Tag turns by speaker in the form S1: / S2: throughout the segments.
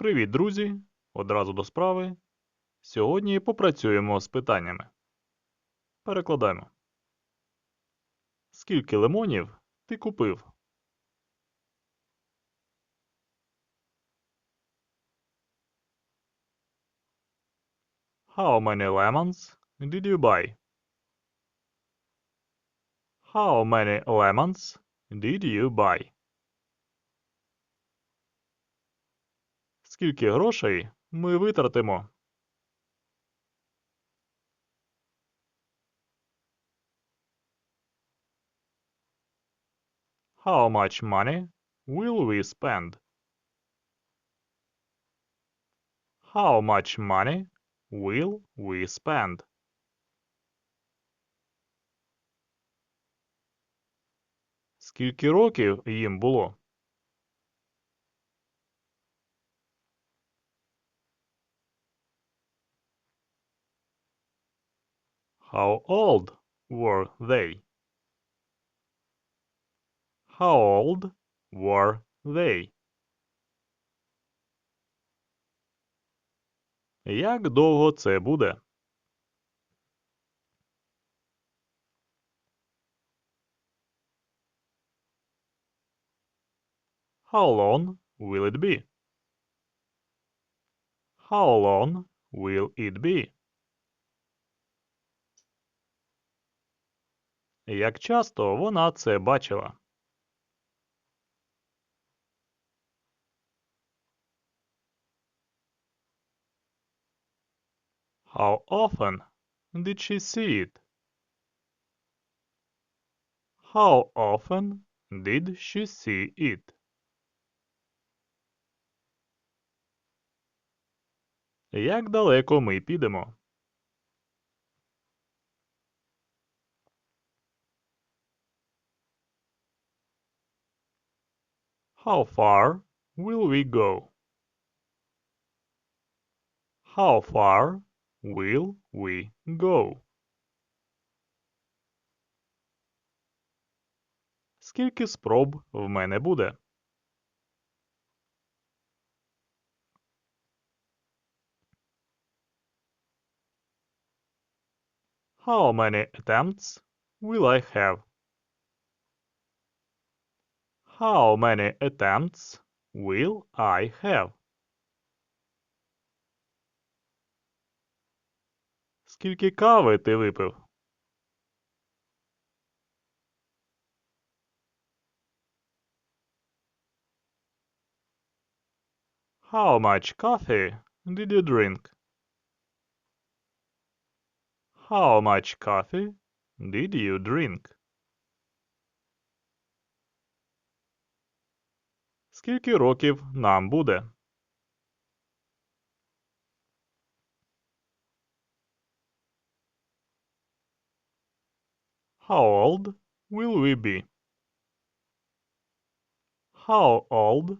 S1: Привіт, друзі! Одразу до справи. Сьогодні попрацюємо з питаннями. Перекладаємо. Скільки лимонів ти купив? How many lemons did you buy? How many lemons did you buy? Скільки грошей ми витратимо? How much money will we spend? How much money will we spend? Скільки років їм було? How old were they? How old were they? Як довго це буде? How long will it be? How long will it be? Як часто вона це бачила? How often did she see it? How often did she see it? Як далеко ми підемо? How far will we go? How far will we go? Скільки спроб в мене буде? How many attempts will I have? How many attempts will I have? Скільки кави ти випив? How much coffee did you drink? How much coffee did you drink? Скільки років нам буде? How old will we be? How old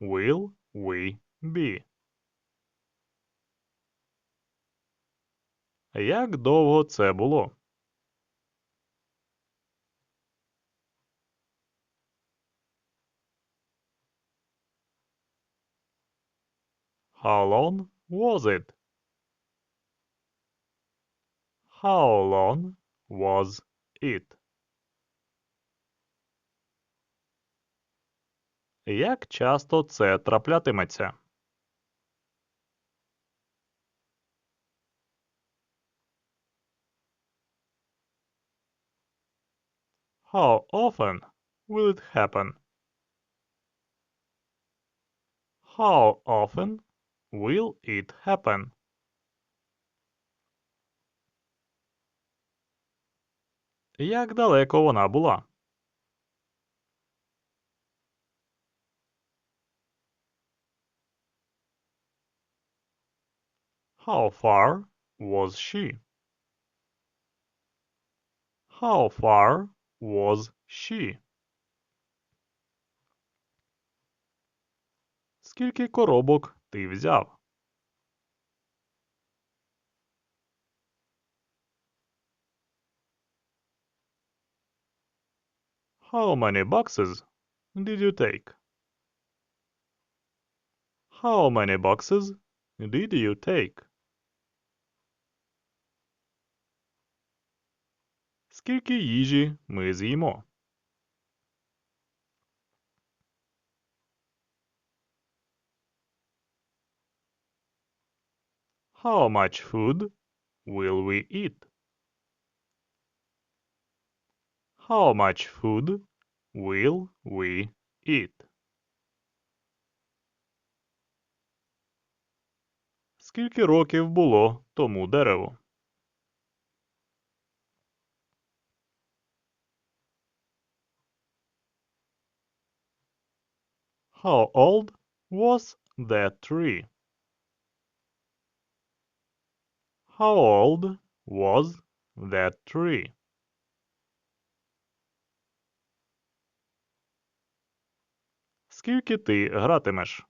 S1: will we be? Як довго це було? How long was it? How long was it? Як часто це траплятиметься? How often will it happen? How often will it happen? Як далеко вона була? How far was she? How far was she? Скільки коробок ти взяв? How many boxes did you take? How many boxes did you take? Скільки їжі ми з'їмо? How much food will we eat? How much food will we eat? Скільки років було тому дереву? How old was that tree? How old was that tree? Скільки ти гратимеш?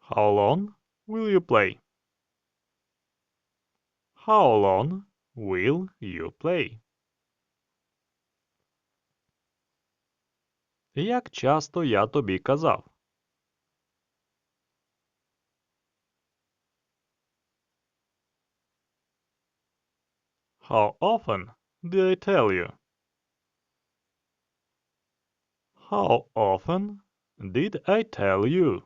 S1: How long will you play? How long will you play? Як часто я тобі казав? How often did I tell you? How often did I tell you?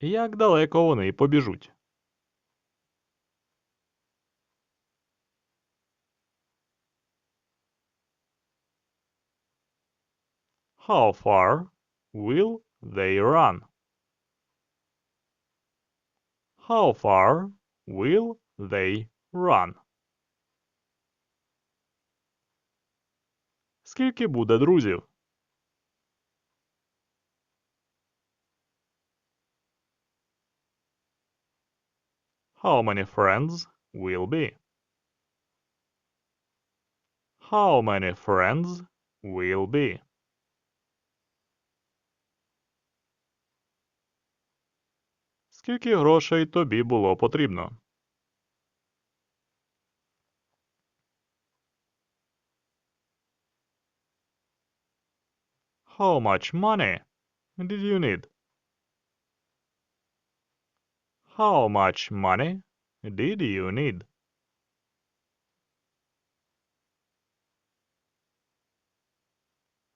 S1: Як далеко вони побіжуть? How far will they run? How far will they run? Скільки буде друзів? How many friends will be? How many friends will be? Скільки грошей тобі було потрібно? How much money did you need? How much money did you need?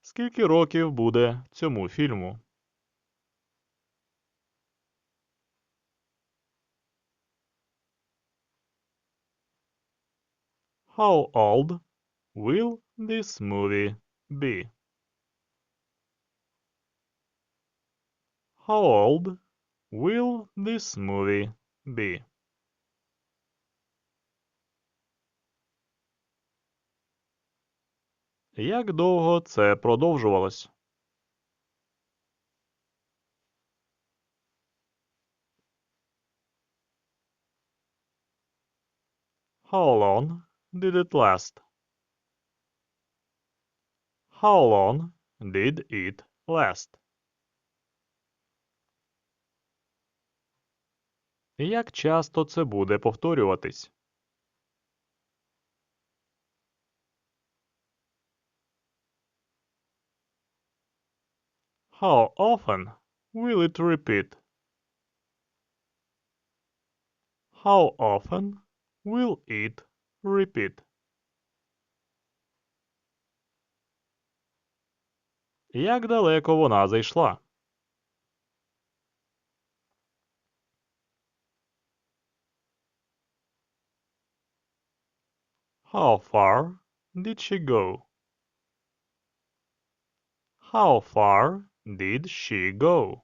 S1: Скільки років буде цьому фільму? How old will this movie be? How old will this movie be? Як довго це продовжувалось? How long did it last? How long did it last? Як часто це буде повторюватись? How often will it repeat? How often will it repeat? Як далеко вона зайшла? How far did she go? How far did she go?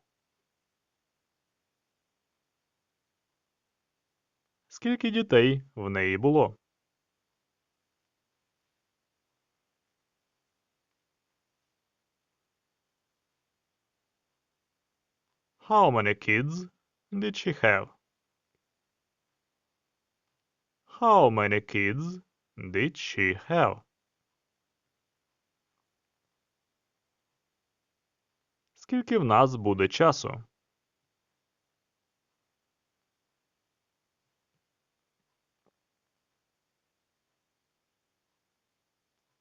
S1: Скільки дітей в неї було? How many kids did she have? How many kids did she have? Скільки в нас буде часу?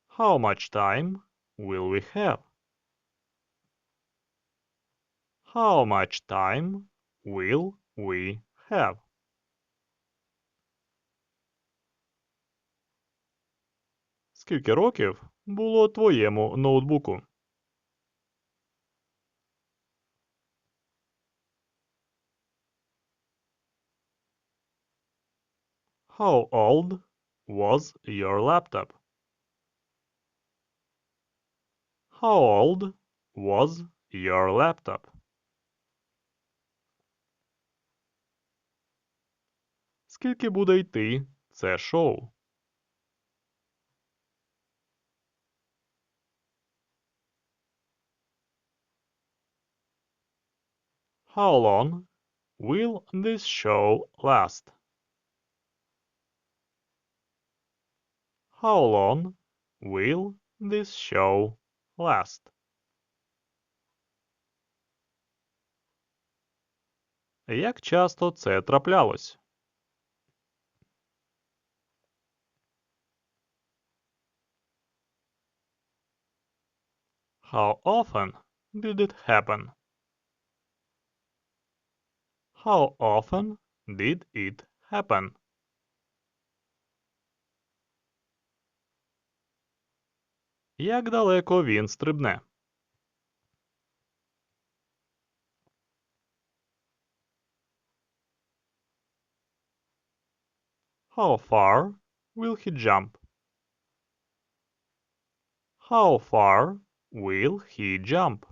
S1: How much time will we have? How much time will we have? Скільки років було твоєму ноутбуку? How old was your laptop? How old was your laptop? Скільки буде йти це шоу? How long will this show last? How long will this show last? Як часто це траплялось? How often did it happen? How often did it happen? Як далеко він стрибне? How far will he jump? How far will he jump?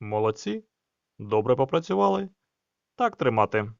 S1: Молодці. Добре попрацювали. Так тримати.